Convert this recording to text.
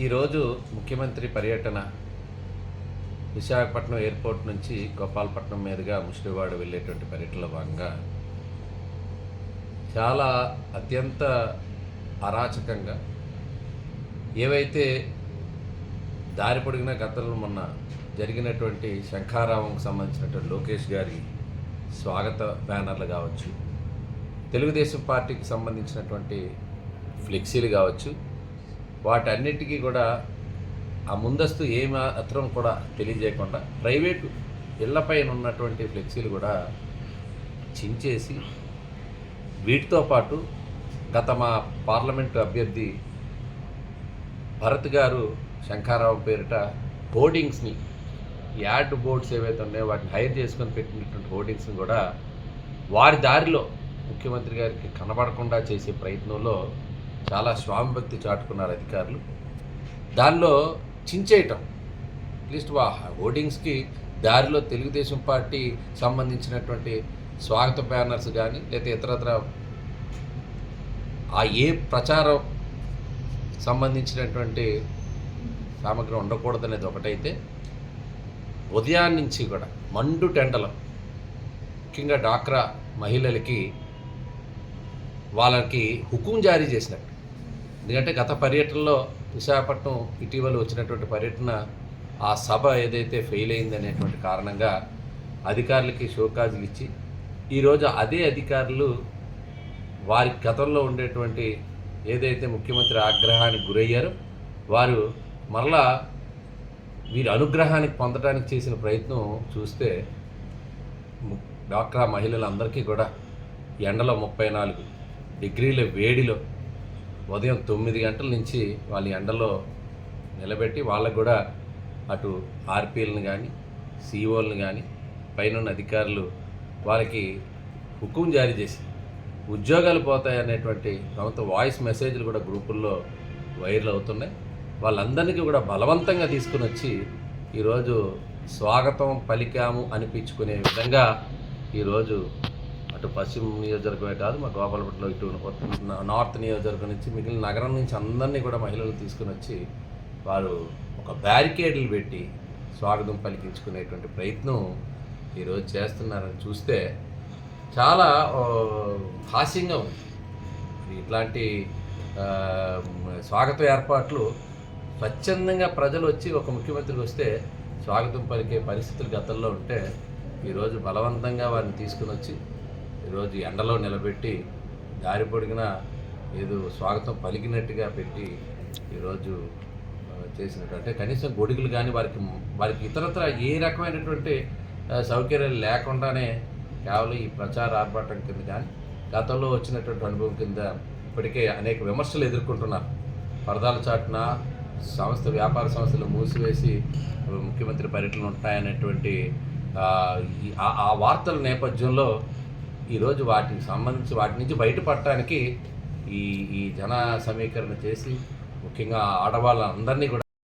ఈరోజు ముఖ్యమంత్రి పర్యటన విశాఖపట్నం ఎయిర్పోర్ట్ నుంచి గోపాలపట్నం మీదుగా ముష్టివాడ వెళ్ళేటువంటి పర్యటనలో భాగంగా చాలా అత్యంత అరాచకంగా ఏవైతే దారి పొడిగిన గతంలో మొన్న జరిగినటువంటి శంఖారావంకు సంబంధించినటువంటి లోకేష్ గారి స్వాగత బ్యానర్లు కావచ్చు తెలుగుదేశం పార్టీకి సంబంధించినటువంటి ఫ్లెక్సీలు కావచ్చు వాటన్నిటికీ కూడా ఆ ముందస్తు ఏ మాత్రం కూడా తెలియజేయకుండా ప్రైవేటు ఇళ్ళపైన ఉన్నటువంటి ఫ్లెక్సీలు కూడా చించేసి వీటితో పాటు గత మా పార్లమెంటు అభ్యర్థి భరత్ గారు శంఖారావు పేరిట హోర్డింగ్స్ని యాడ్ బోర్డ్స్ ఏవైతే ఉన్నాయో వాటిని హైర్ చేసుకొని పెట్టినటువంటి హోర్డింగ్స్ని కూడా వారి దారిలో ముఖ్యమంత్రి గారికి కనబడకుండా చేసే ప్రయత్నంలో చాలా స్వామిభక్తి చాటుకున్నారు అధికారులు. దానిలో చించేయటం. అట్లీస్ట్ వా హోర్డింగ్స్కి దారిలో తెలుగుదేశం పార్టీ సంబంధించినటువంటి స్వాగత బ్యానర్స్ కానీ లేదా ఇతరత్ర ఆ ఏ ప్రచారం సంబంధించినటువంటి సామగ్రి ఉండకూడదనేది ఒకటైతే ఉదయాన్నించి నుంచి కూడా మండు టెండలు. ముఖ్యంగా డాక్రా మహిళలకి వాళ్ళకి హుకుం జారీ చేసినట్టు. ఎందుకంటే గత పర్యటనలో విశాఖపట్నం ఇటీవల వచ్చినటువంటి పర్యటన ఆ సభ ఏదైతే ఫెయిల్ అయింది అనేటువంటి కారణంగా అధికారులకి షోకాజులు ఇచ్చి ఈరోజు అదే అధికారులు వారి గతంలో ఉండేటువంటి ఏదైతే ముఖ్యమంత్రి ఆగ్రహానికి గురయ్యారో వారు మరలా వీరి అనుగ్రహానికి పొందడానికి చేసిన ప్రయత్నం చూస్తే ము- డాక్రా మహిళలందరికీ కూడా ఎండలో ముప్పై నాలుగు డిగ్రీల వేడిలో ఉదయం తొమ్మిది గంటల నుంచి వాళ్ళ ఎండలో నిలబెట్టి వాళ్ళకు కూడా అటు ఆర్పీలను కానీ సిఓలను కానీ పైన అధికారులు వాళ్ళకి హుకుం జారీ చేసి ఉద్యోగాలు పోతాయనేటువంటి ప్రభుత్వ వాయిస్ మెసేజ్లు కూడా గ్రూపుల్లో వైరల్ అవుతున్నాయి. వాళ్ళందరికీ కూడా బలవంతంగా తీసుకుని వచ్చి ఈరోజు స్వాగతం పలికాము అనిపించుకునే విధంగా ఈరోజు అటు పశ్చిమ నియోజకవర్గమే కాదు మా గోపాలపట్నంలో ఇటు నార్త్ నియోజకవర్గం నుంచి మిగిలిన నగరం నుంచి అందరినీ కూడా మహిళలు తీసుకుని వచ్చి వారు ఒక బ్యారికేడ్లు పెట్టి స్వాగతం పలికించుకునేటువంటి ప్రయత్నం ఈరోజు చేస్తున్నారని చూస్తే చాలా హాస్యంగా ఉంది. ఇట్లాంటి స్వాగత ఏర్పాట్లు స్వచ్ఛందంగా ప్రజలు వచ్చి ఒక ముఖ్యమంత్రికి వస్తే స్వాగతం పలికే పరిస్థితులు గతంలో ఉంటే ఈరోజు బలవంతంగా వారిని తీసుకుని వచ్చి ఈరోజు ఎండలో నిలబెట్టి దారి పొడిగిన ఏదో స్వాగతం పలికినట్టుగా పెట్టి ఈరోజు చేసినట్టు. అంటే కనీసం గొడుగులు కానీ వారికి వారికి ఇతరత్ర ఏ రకమైనటువంటి సౌకర్యాలు లేకుండానే కేవలం ఈ ప్రచార ఆర్భాటం కింద కానీ గతంలో వచ్చినటువంటి అనుభవం కింద ఇప్పటికే అనేక విమర్శలు ఎదుర్కొంటున్నారు. పరదాల చాటున సంస్థ వ్యాపార సంస్థలు మూసివేసి ముఖ్యమంత్రి పర్యటనలు ఉంటాయనేటువంటి ఆ- ఆ వార్తల నేపథ్యంలో ఈరోజు వాటికి సంబంధించి వాటి నుంచి బయటపడటానికి ఈ ఈ జన సమీకరణ చేసి ముఖ్యంగా ఆడవాళ్ళందరినీ కూడా